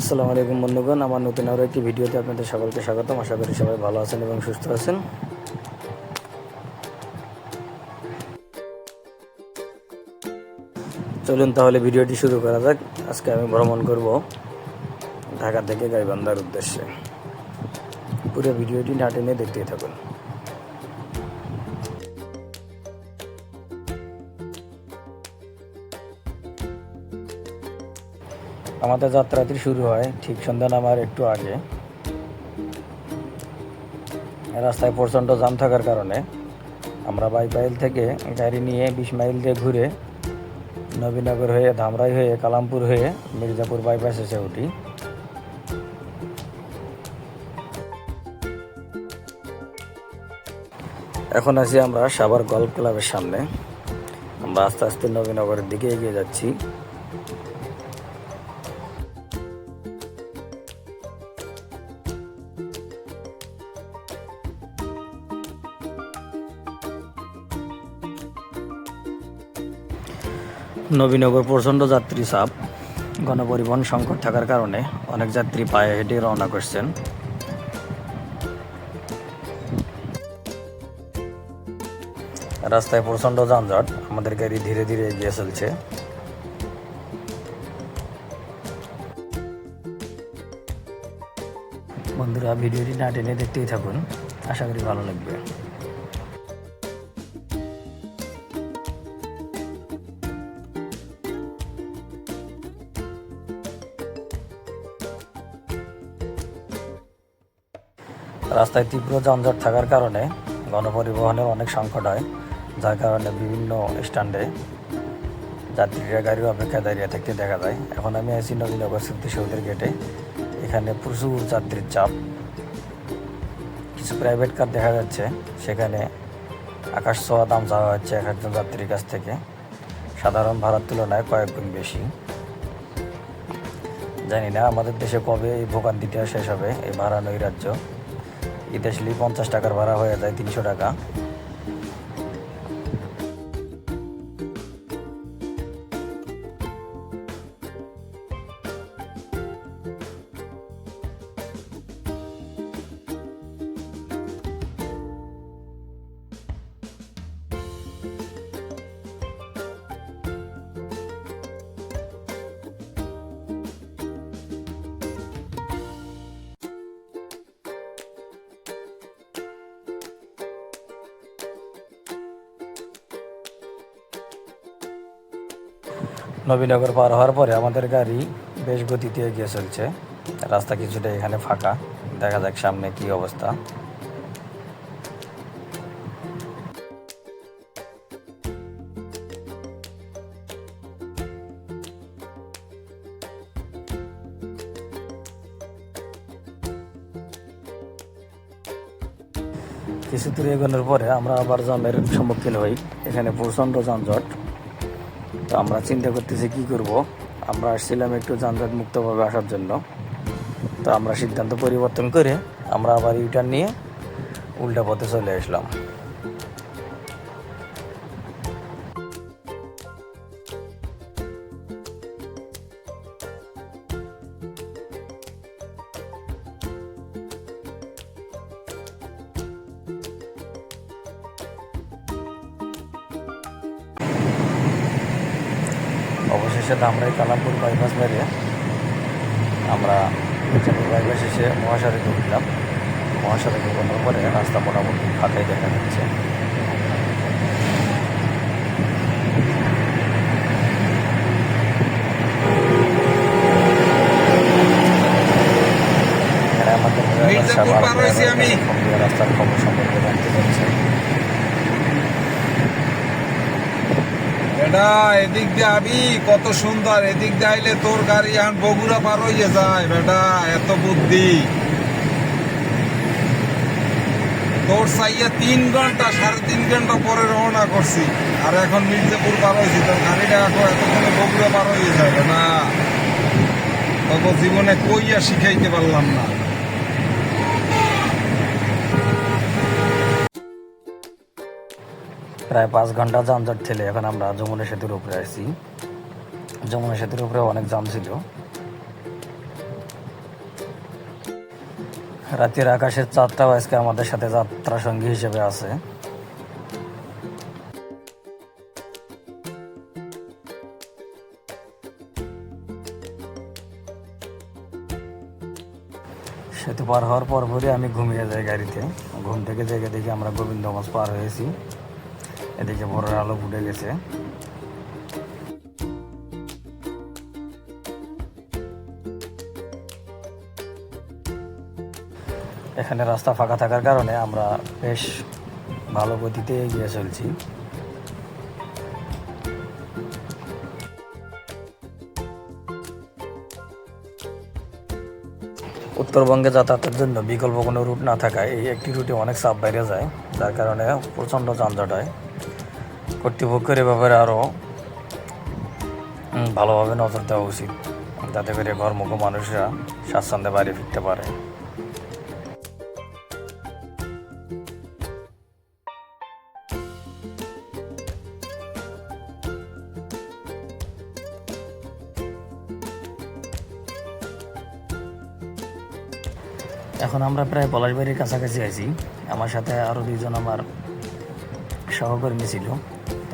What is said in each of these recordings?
আসসালামু আলাইকুম বন্ধুগণ, আমার নতুন আরও একটি ভিডিওতে আপনাদের সকলকে স্বাগতম। আশা করি সবাই ভালো আছেন এবং সুস্থ আছেন। চলুন তাহলে ভিডিওটি শুরু করা যাক। আজকে আমি ভ্রমণ করব ঢাকা থেকে গাইবান্ধার উদ্দেশ্যে। পুরো ভিডিওটি না টেনে দেখতেই থাকুন। আমাদের যাত্রাটি শুরু হয় ঠিক সন্ধ্যা নামার একটু আগে। রাস্তায় প্রচণ্ড জাম থাকার কারণে আমরা বাইপাইল থেকে গাড়ি নিয়ে বিশ মাইল দিয়ে ঘুরে নবীনগর হয়ে, ধামরাই হয়ে, কালামপুর হয়ে মির্জাপুর বাইপাস এসে উঠি। এখন আছি আমরা সাভার গল্ফ ক্লাবের সামনে। আমরা আস্তে আস্তে নবীনগরের দিকে এগিয়ে যাচ্ছি। নবীনগর প্রচণ্ড যাত্রী চাপ, গণপরিবহন সংকট থাকার কারণে অনেক যাত্রী পায়ে হেঁটে রওনা করছেন। রাস্তায় প্রচণ্ড যানজট, আমাদের গাড়ি ধীরে ধীরে এগিয়ে চলছে। বন্ধুরা, ভিডিওটি না টেনে দেখতেই থাকুন। আশা করি ভালো লাগবে। রাস্তায় তীব্র যানজট থাকার কারণে গণপরিবহনের অনেক সংকট হয়, যার কারণে বিভিন্ন স্ট্যান্ডে যাত্রীরা গাড়ির অপেক্ষায় দাঁড়িয়ে থাকতে দেখা যায়। এখন আমি আছি নবীনগর স্মৃতি সৌধের গেটে। এখানে প্রচুর যাত্রীর চাপ। কিছু প্রাইভেট কার দেখা যাচ্ছে। সেখানে আকাশ ছোঁয়া দাম চাওয়া হচ্ছে এক একজন যাত্রীর কাছ থেকে। সাধারণ ভাড়ার তুলনায় কয়েক গুণ বেশি। জানি না, আমাদের দেশে কবে এই ভোগান্তিটা শেষ হবে, এই ভাড়া নৈরাজ্য। আসলেই পঞ্চাশ টাকার ভাড়া হয়ে যায় তিনশো টাকা। নবীনগর পার হওয়ার পরে আমাদের গাড়ি বেশ গতিতে এগিয়ে চলছে। রাস্তা কিছুটা এখানে ফাঁকা। দেখা যাক সামনে কি অবস্থা। কিছু দূর এগোনোর পরে আমরা আবার জামের সম্মুখীন হই। এখানে প্রচণ্ড যানজট। তো আমরা চিন্তা করতেছি কি করব? আমরা আসছিলাম একটু যানজট মুক্তভাবে আসার জন্য। তো আমরা সিদ্ধান্ত পরিবর্তন করে আমরা আবার ইউটার্ন নিয়ে উল্টা পথে চলে আসলাম। অবশেষে ধামরাই কালামপুর বাইপাস মেরে আমরা মির্জাপুর বাইপাস এসে মহাসড়কে উঠলাম মহাসড়কে ওঠার পরে রাস্তা মোটামুটি ফাঁকাই দেখা যাচ্ছে। রাস্তার খবর সম্পর্কে জানতে চাচ্ছি এদিক দিয়ে কত সুন্দর, এদিক দিয়ে তোর গাড়ি বগুড়া পার যায়, বেটা, এত বুদ্ধি। তোর চাইয়া তিন ঘণ্টা, সাড়ে তিন ঘণ্টা পরে রওনা করছি, আর এখন মির্জাপুর পার হয়েছি তোর গাড়িটা এখন এতক্ষণে বগুড়া পার হয়ে যাবে না। তখন জীবনে কইয়া শিখাইতে পারলাম না। প্রায় পাঁচ ঘণ্টা যানজট ঠেলে এখন আমরা যমুনা সেতুর উপরে আছি যমুনা সেতুর উপরে অনেক জাম ছিল। রাতের আকাশের চাঁদটাও আজকে আমাদের সাথে যাত্রা সঙ্গী হিসেবে আছে। সেতু পার হওয়ার পর পরপরই আমি ঘুমিয়ে যাই গাড়িতে। ঘুম থেকে জেগে দেখি আমরা গোবিন্দগঞ্জ পার হয়েছি। এদিকে ভোরের আলো ফুটে গেছে। এখানে রাস্তা ফাঁকা থাকার কারণে আমরা বেশ ভালো গতিতে এগিয়ে চলছি। উত্তরবঙ্গে যাতায়াতের জন্য বিকল্প কোনো রুট না থাকায় এই একটি রুটে অনেক চাপ বাইরে যায়, যার কারণে প্রচণ্ড যানজট হয়। কর্তৃপক্ষের ব্যাপারে আরও ভালোভাবে নজর দেওয়া উচিত। যাতে করে ঘরমুখ মানুষরা স্বাচ্ছন্দ্যে বাড়ি ফিরতে পারে। এখন আমরা প্রায় পলাশবাড়ির কাছাকাছি আছি। আমার সাথে আরও দুইজন আমার সহকর্মী ছিল।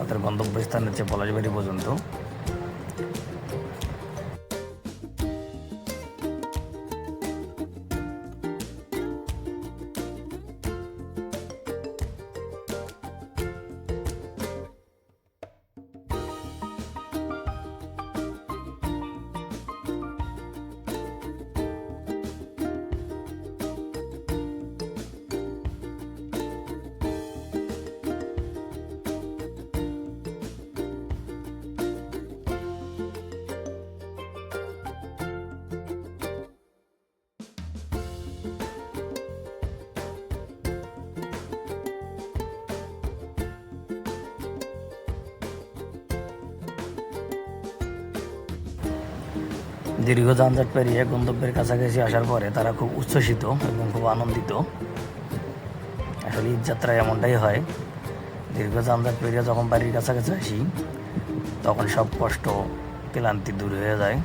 তাদের গন্তব্যস্থানের চেয়ে পলাশবাড়ি পর্যন্ত। দীর্ঘ যানজট পেরিয়ে গন্তব্যের কাছাকাছি আসার পরে তারা খুব উচ্ছ্বসিত এবং খুব আনন্দিত। আসলে ঈদ যাত্রা এমনটাই হয় দীর্ঘ যানজট পেরিয়ে যখন বাড়ির কাছাকাছি আসি, তখন সব কষ্ট, ক্লান্তি দূর হয়ে যায়।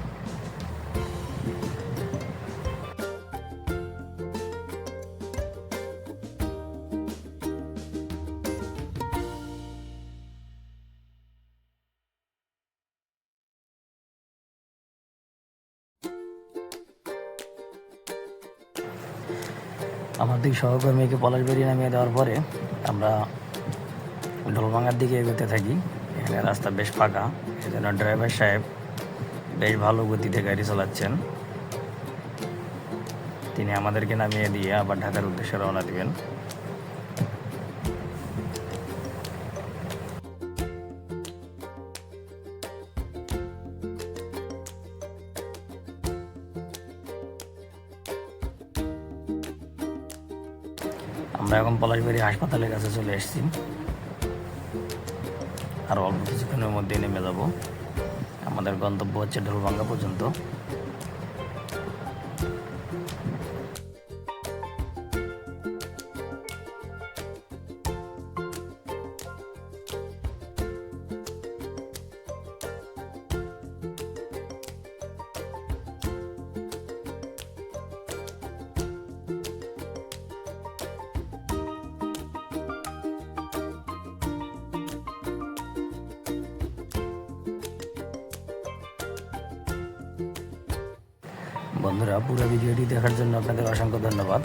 আমার দুই সহকর্মীকে পলাশবাড়ি নামিয়ে দেওয়ার পরে আমরা ঢোলভাঙার দিকে এগোতে থাকি। এখানে রাস্তা বেশ ফাঁকা। সেজন্য ড্রাইভার সাহেব বেশ ভালো গতিতে গাড়ি চালাচ্ছেন। তিনি আমাদেরকে নামিয়ে দিয়ে আবার ঢাকার উদ্দেশ্যে রওনা দিবেন। আমরা এখন পলাশবাড়ি হাসপাতালের কাছে চলে এসেছি। আর অল্প কিছুক্ষণের মধ্যে নেমে যাব। আমাদের গন্তব্য হচ্ছে ঢোলভাঙ্গা পর্যন্ত। বন্ধুরা পুরো ভিডিওটি দেখার জন্য আপনাদের অসংখ্য ধন্যবাদ।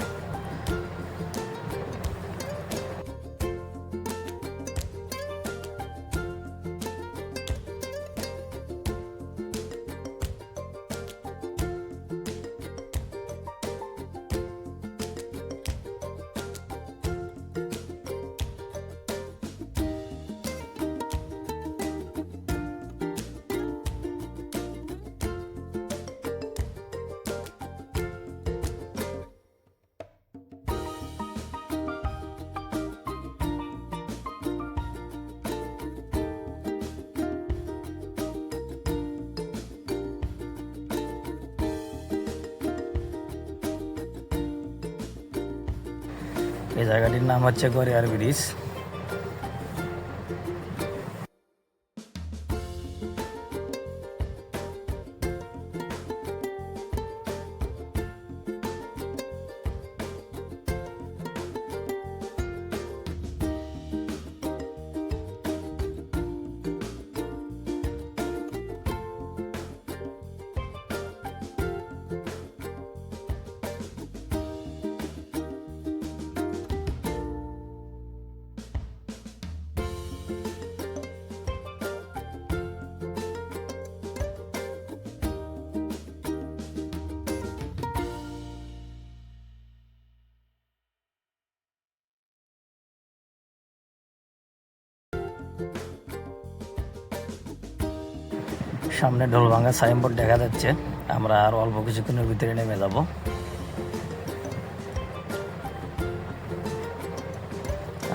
এই জায়গাটির নাম হচ্ছে গড়িয়ার ব্রিজ। সামনে ঢোলভাঙ্গা সাইনবোর্ড দেখা যাচ্ছে। আমরা আর অল্প কিছুক্ষণের ভিতরে নেমে যাব।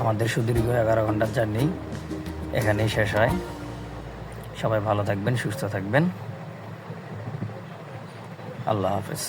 আমাদের সুদীর্ঘ এগারো ঘণ্টার জার্নি এখানেই শেষ হয়। সবাই ভালো থাকবেন, সুস্থ থাকবেন। আল্লাহ হাফেজ।